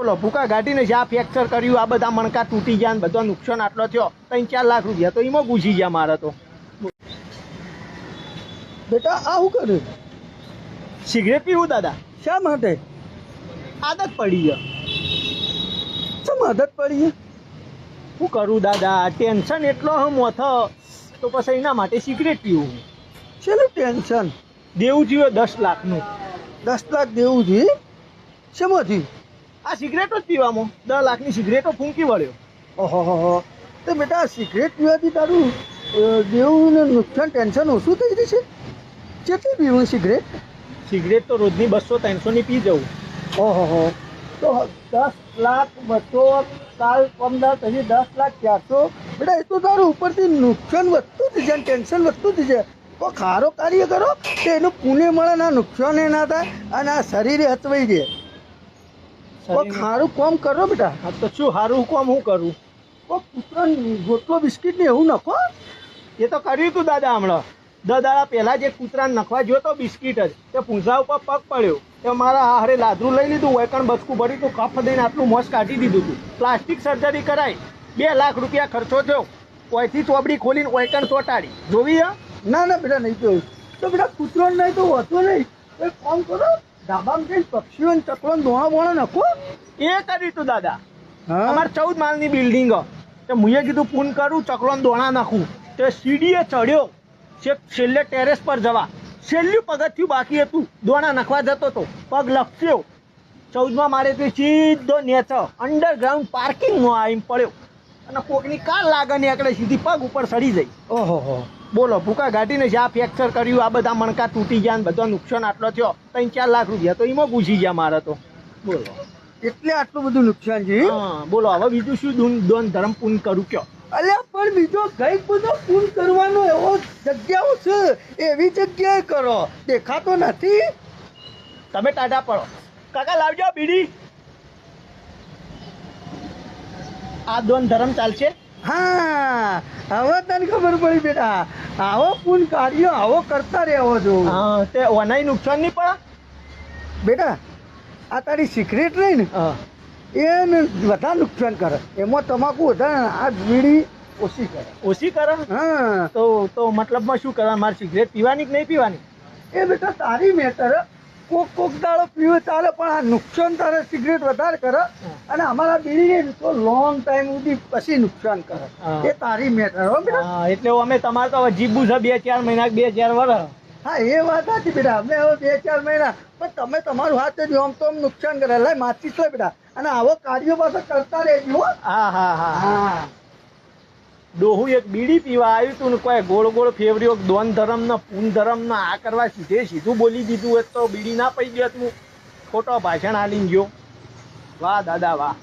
બોલો ભૂકા ગાડીને જ્યાં ફ્રેક્ચર કર્યું આ બધા મણકા તૂટી ગયા ને બધો નુકસાન આટલો થયો ત્રણ ચાર લાખ રૂપિયા તો એમાં ઘૂસી ગયા મારે તો. બેટા આવું કર્યું સિગરેટ પીવું દાદા? શા માટે? આદત પડી છે. શું આદત પડી શું કરું દાદા? ટેન્શન એટલો હમ મોથ તો પછી એના માટે સિગરેટ પીવું. શેનું ટેન્શન? દેવું જોઈએ દસ લાખનું. દસ લાખ દેવું જોઈએ? શેમાંથી? આ સિગરેટો જ પીવામાં. દસ લાખની સિગરેટો ફૂંકી વળ્યો. ઓહો તો બેટા સિગરેટ પીવાથી તારું અ, દેવું ને નુકસાન ટેન્શન ઓછું થઈ જશે? કેટલી પીવું સિગરેટ? સિગરેટ તો રોજની બસો ત્રણસોની પી જવું. ઓહો તો દસ લાખ બસો કાલ પંદર પછી દસ લાખ ચારસો. બેટા એ તો તારું ઉપરથી નુકસાન વધતું જ છે ટેન્શન વધતું જ છે તો ખારો કાર્ય કરો કે એનું પુણે મળે ના નુકસાન એ ના થાય અને આ શરીરે હચવાઈ જાય. તો શરીરને- કોમ કરો બેટા. હા તો શું સારું કોમ હું કરું? કોક પુત્ર ગોટલો બિસ્કિટ ને એવું નખો? એ તો કર્યું તું દાદા હમણાં. દસ દાડા પહેલા જે કૂતરાને નખવા જોયો તો બિસ્કિટ જ. તે પૂંછા ઉપર પગ પડ્યો. તે મારા આહારે લાદરું લઈ લીધું વૈકણ બચકું ભરી તું કફ દઈને આટલું મોસ કાઢી દીધું હતું પ્લાસ્ટિક સર્જરી કરાઈ. બે લાખ રૂપિયા ખર્ચો થયો. કોઈથી ચોબડી ખોલીને વૈકણ ચોટાડી. જોવી હે? ના ના બેટા નહીં જોયું. તો બેટા કૂતરો નહીં તો હોતો નહીં. તો એક કામ કરો? ધાબામાં જઈને પક્ષીઓને ચકલો દોણા બોણા નખો? એ કર્યું તું દાદા. અમારે ચૌદ માળની બિલ્ડિંગ તો મુએ કીધું પૂન કરું ચકલોને દોણા નાખું. તે સીડીએ ચડ્યો. છેલ્લે ટેરેસ પર જવા. છેલ્લું પગથિયું બાકી હતું. દોણા નાખવા જતો હતો પગ લપસ્યો. ચૌદમાં મારે તે સીધો નેચો અંડરગ્રાઉન્ડ પાર્કિંગમાં આવીને પડ્યો. અને કોકની કાર લાગે ને એકડે સીધી પગ ઉપર સડી જઈ. ઓહો બોલો ભૂકા ગાડીને જ્યાં ફ્રેક્ચર કર્યું આ બધા મણકા તૂટી ગયા ને બધો નુકસાન આટલો થયો ત્રણ ચાર લાખ રૂપિયા તો એમાં ઘૂસી ગયા મારે તો. બોલો. એટલે આટલું બધું નુકસાન છે હા બોલો હવે બીજું શું દોન દોન ધર્મ પૂન કરું કયો? અલે પણ બીજો કંઈક બધો પૂન કરવાનો એવો જગ્યાઓ છે એવી જગ્યાએ કરો. દેખાતો નથી. તમે ટાટા પડો. કાકા લાવજો બીડી. આ દોન ધર્મ ચાલશે? હા હવે તને ખબર પડી બેટા. આવો પૂન કાર્ય આવો કરતા રહેવો જો હા તે ઓનાઈ નુકસાન નહીં પડે? બેટા આ તારી સિક્રેટ રહી ને? એને વધારે નુકસાન કરે. એમાં તમાકુ વધારે આ બીડી ઓછી કરે. ઓછી કરે? હા. તો તો મતલબમાં શું કરવા મારે સિગરેટ પીવાની કે નહીં પીવાની? એ બેટા તારી મેટર કોક કોક દાડો પીવે ચાલે પણ આ નુકસાન તારે સિગરેટ વધારે કરે. અને અમારા બીડી તો લોંગ ટાઈમ સુધી પછી નુકસાન કરે. એ તારી મેટર હો બેટા. એટલે અમે તમારે તો હવે જીબુ છે બે ચાર મહિના બે ચાર વર્ષ હા એ વાત હતી બેટા. અમે હવે બે ચાર મહિના. પણ તમે તમારું હાથ જ આમ તો આમ નુકસાન કરે. લે માચીસ લે બેટા. અને આવો કાર્યો પાછો કરતા રહેજો હો. હા હા હા. હા. ડોહું એક બીડી પીવા આવ્યું તું ને કોઈ ગોળ ગોળ ફેવર્યો દોન ધર્મ ને પૂન ધર્મ ને આ કરવા સીધે સીધું બોલી દીધું. હોત તો બીડી ના પડી ગયો તું ખોટો ભાષણ આલી ગયો. વાહ દાદા વાહ.